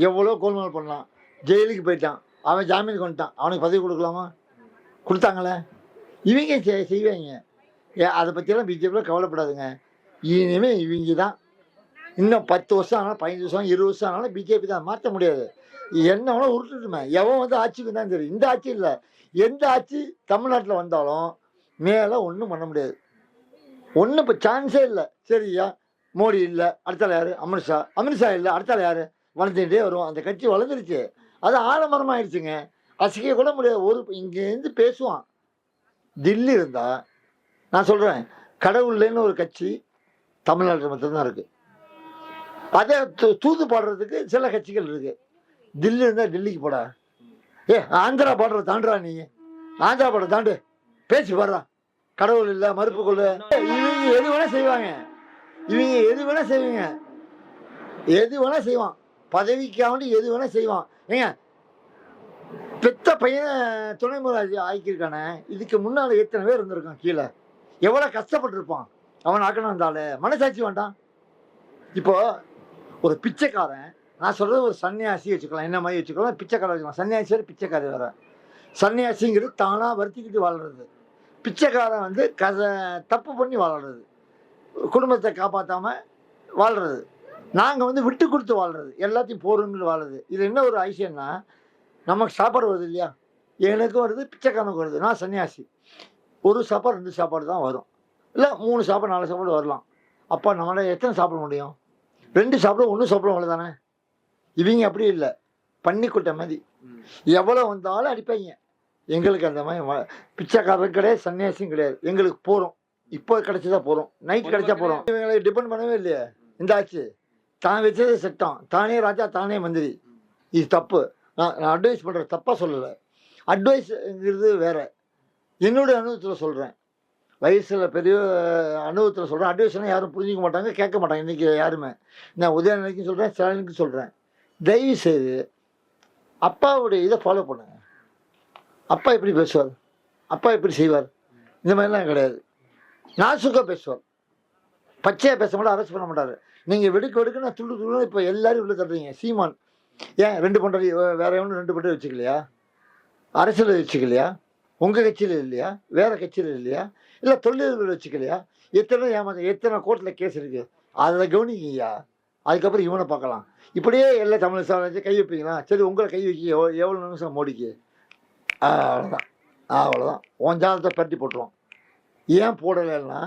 எவ்வளோ கோல்மால் பண்ணலாம். ஜெயிலுக்கு போயிட்டான். அவன் ஜாமீனுக்கு வந்துட்டான். அவனுக்கு பதவி கொடுக்கலாமா? கொடுத்தாங்களே. இவங்க செய்- செய்வாங்க. ஏ அதை பற்றியெல்லாம் பிஜேபியில் கவலைப்படாதுங்க. இனிமேல் இவங்க தான். இன்னும் பத்து வருஷம் ஆனாலும் பதினஞ்சு வருஷம் இருபது வருஷம் ஆனாலும் பிஜேபி தான். மாற்ற முடியாது. என்ன வேணால் உருட்டுட்டுமே. எவன் வந்து ஆட்சிக்கு தான் தெரியும் இந்த ஆட்சி இல்லை. எந்த ஆட்சி தமிழ்நாட்டில் வந்தாலும் மேலே ஒன்றும் பண்ண முடியாது. ஒன்றும் இப்போ சான்ஸே இல்லை. சரியா? மோடி இல்லை. அடுத்தால யார்? அமித்ஷா. அமித்ஷா இல்லை. அடுத்தால யார்? வளர்ந்துகிட்டே வரும் அந்த கட்சி வளர்ந்துருச்சு. அது ஆலமரமாக ஆயிடுச்சுங்க அசைக்க கூட முடியாது. ஒரு இங்கேருந்து பேசுவான். தில்லி இருந்தால் நான் சொல்கிறேன் கடவுள்லேன்னு ஒரு கட்சி தமிழ்நாட்டில் மட்டும்தான் இருக்குது அதே தூ- தூது பாடுறதுக்கு சில கட்சிகள் இருக்குது தில்லி இருந்தால் டெல்லிக்கு போடா. ஏ ஆந்திரா பாடுற தாண்டுறா நீ. ஆந்திரா பாடுற தாண்டு. பேச்சு பாடுறா. கடவுள் இல்லை மறுப்பு கொள்ளு. இவங்க எது வேணால் செய்வாங்க. இவங்க எது வேணால் செய்வீங்க. எது வேணால் செய்வான். பதவிக்காண்டி எது வேணால் செய்வான். ஏங்க? பெத்த பையனை துணை முதலாளி ஆக்கியிருக்கானே. இதுக்கு முன்னால் எத்தனை பேர் இருந்திருக்கான் கீழே? எவ்வளோ கஷ்டப்பட்டிருப்பான். அவன் ஆக்கணும் இருந்தாலே மனசாட்சி வேண்டாம். இப்போ ஒரு பிச்சைக்காரன் நான் சொல்கிறது ஒரு சன்னியாசி வச்சுக்கலாம். என்ன மாதிரி வச்சுக்கலாம்? பிச்சைக்காரன் வச்சுக்கலாம். சன்னியாசியோட பிச்சைக்காரி வேறு. சன்னியாசிங்கிறது தானாக வருத்திக்கிட்டு வாழ்கிறது பிச்சைக்காரன் வந்து கதை தப்பு பண்ணி வாழ்றது. குடும்பத்தை காப்பாற்றாமல் வாழ்கிறது நாங்கள் வந்து விட்டு கொடுத்து வாழ்றது எல்லாத்தையும் போருன்னு வாழ்றது. இது என்ன ஒரு ஐசியம்னா நமக்கு சாப்பாடு வருது இல்லையா? எனக்கும் வருது பிச்சைக்காரனுக்கு வருது. நான் சன்னியாசி. ஒரு சாப்பாடு ரெண்டு சாப்பாடு தான் வரும். இல்லை மூணு சாப்பாடு நாலு சாப்பாடு வரலாம். அப்போ நம்மளால் எத்தனை சாப்பிட முடியும்? ரெண்டு சாப்பிட ஒன்று சாப்பிட அவ்வளோதானே இவங்க அப்படி இல்லை. பன்னிக்குட்டை மாதிரி எவ்வளோ வந்தாலும் அடிப்பாங்க. எங்களுக்கு அந்த மாதிரி பிச்சைக்காரரும் கிடையாது சன்னியாசியும் கிடையாது. எங்களுக்கு போகிறோம் இப்போ கிடைச்சதா போகிறோம் நைட் கிடைச்சா போகிறோம் இவங்களை டிபெண்ட் பண்ணவே இல்லையே. இந்த ஆச்சு தான் வச்சது சட்டம். தானே ராஜா தானே மந்திரி. இது தப்பு. நான் நான் அட்வைஸ் பண்ணுற தப்பாக சொல்லலை. அட்வைஸுங்கிறது வேறு. என்னுடைய அனுபவத்தில் சொல்கிறேன் வயசில் பெரிய அனுபவத்தில் சொல்கிறேன் அட்வைஸ்னால் யாரும் புரிஞ்சிக்க மாட்டாங்க கேட்க மாட்டாங்க. இன்றைக்கி யாருமே. நான் உதயநிலைக்கும் சொல்கிறேன் ஸ்டாலினுக்கும் சொல்கிறேன் தயவு செய்து அப்பாவுடைய இதை ஃபாலோ பண்ணுங்க. அப்பா எப்படி பேசுவார்? அப்பா எப்படி செய்வார்? இந்த மாதிரிலாம் கிடையாது. நாசுக்காக பேசுவார். பச்சையாக பேச மாட்டார் அரெஸ்ட் பண்ண மாட்டார். நீங்கள் வெடுக்க வெடுக்குன்னு துள்ளு துள்ளு இப்போ எல்லாரும் உள்ள தட்டுறீங்க சீமான். ஏன் ரெண்டு பண்டரி வேற எவனும் ரெண்டு பண்டரி வச்சுக்கலையா? அரசியல் வச்சுக்கலையா? உங்கள் கட்சியில் இல்லையா? வேற கட்சியில் இல்லையா? இல்லை தொழில்கள் வச்சுக்கலையா? எத்தனை ஏமாத்த எத்தனை கோர்ட்டில் கேஸ் இருக்குது அதில் கவனிக்கீங்கய்யா அதுக்கப்புறம் இவனை பார்க்கலாம். இப்படியே எல்லா தமிழ் சாலை கை வைப்பீங்களா? சரி உங்களை கை வைக்க எவ்வளோ எவ்வளோ நிமிஷம் மோடிக்கு? அவ்வளோதான் அவ்வளோதான் உன் ஜாதத்தை பரட்டி போட்டுருவோம். ஏன் போடலைன்னா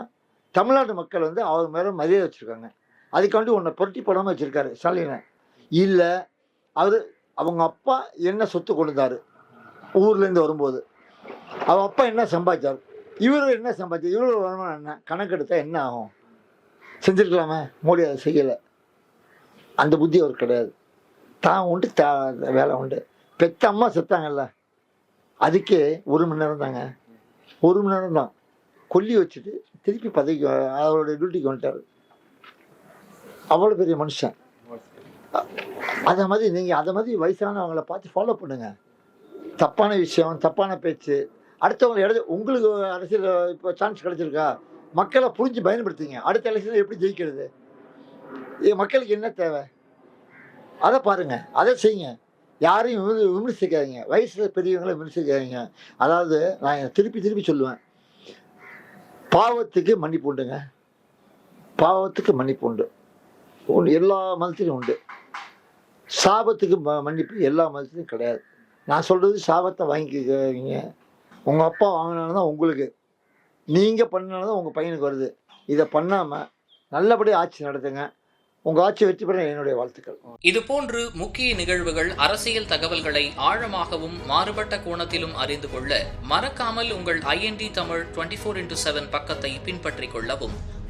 தமிழ்நாட்டு மக்கள் வந்து அவர் மேலே மரியாதை வச்சுருக்காங்க. அதுக்காண்டி உன்னை புரட்டி போடாமல் வச்சுருக்காரு ஸ்டாலினை. இல்லை அவர் அவங்க அப்பா என்ன சொத்து கொடுத்தாரு ஊர்லேருந்து வரும்போது. அவன் அப்பா என்ன சம்பாதிச்சார்? இவர் என்ன சம்பாதிச்சார்? இவரோட வருமானம் என்ன? கணக்கெடுத்தால் என்ன ஆகும்? செஞ்சுருக்கலாமே? மோடி அதை செய்யலை. அந்த புத்தி அவருக்கு கிடையாது. தான் உண்டு தா வேலை உண்டு. பெத்த அம்மா செத்தாங்கல்ல. அதுக்கே ஒரு மணி நேரம் தாங்க. ஒரு மணி நேரம் தான். கொல்லி வச்சுட்டு திருப்பி பதவிக்கு அவருடைய டியூட்டிக்கு வந்துட்டார். அவ்வளோ பெரிய மனுஷன். அதை மாதிரி நீங்கள் அதை மாதிரி வயசானவங்களை பார்த்து ஃபாலோ பண்ணுங்க. தப்பான விஷயம் தப்பான பேச்சு. அடுத்தவங்களை எடுத்து உங்களுக்கு அரசியல் இப்போ சான்ஸ் கிடைச்சிருக்கா? மக்களை புரிஞ்சு பயன்படுத்திங்க. அடுத்த அரசியல் எப்படி ஜெயிக்கிறது? இது மக்களுக்கு என்ன தேவை? அதை பாருங்கள் அதை செய்யுங்க. யாரையும் விமர்சிக்காதீங்க. வயசில் பெரியவங்களை விமர்சிக்காதீங்க. அதாவது நான் திருப்பி திருப்பி சொல்லுவேன். பாவத்துக்கு மன்னிப்பு உண்டுங்க. பாவத்துக்கு மன்னிப்பு உண்டு. எல்லா மதத்திலையும் உண்டு. சாபத்துக்கு ம- மன்னிப்பு எல்லா மதத்துலையும் கிடையாது. நான் சொல்கிறது சாபத்தை வாங்கிக்கிறீங்க உங்கள் அப்பா வாங்கினாலும் தான் உங்களுக்கு. நீங்கள் பண்ணனால தான் உங்கள் பையனுக்கு வருது. இதை பண்ணாமல் நல்லபடியாக ஆட்சி நடத்துங்க. உங்கள் ஆட்சி வெற்றி பெற என்னுடைய வாழ்த்துக்கள். இதுபோன்று முக்கிய நிகழ்வுகள் அரசியல் தகவல்களை ஆழமாகவும் மாறுபட்ட கோணத்திலும் அறிந்து கொள்ள மறக்காமல் உங்கள் IND Tamil twenty four into seven பக்கத்தை பின்பற்றிக் கொள்ளவும்.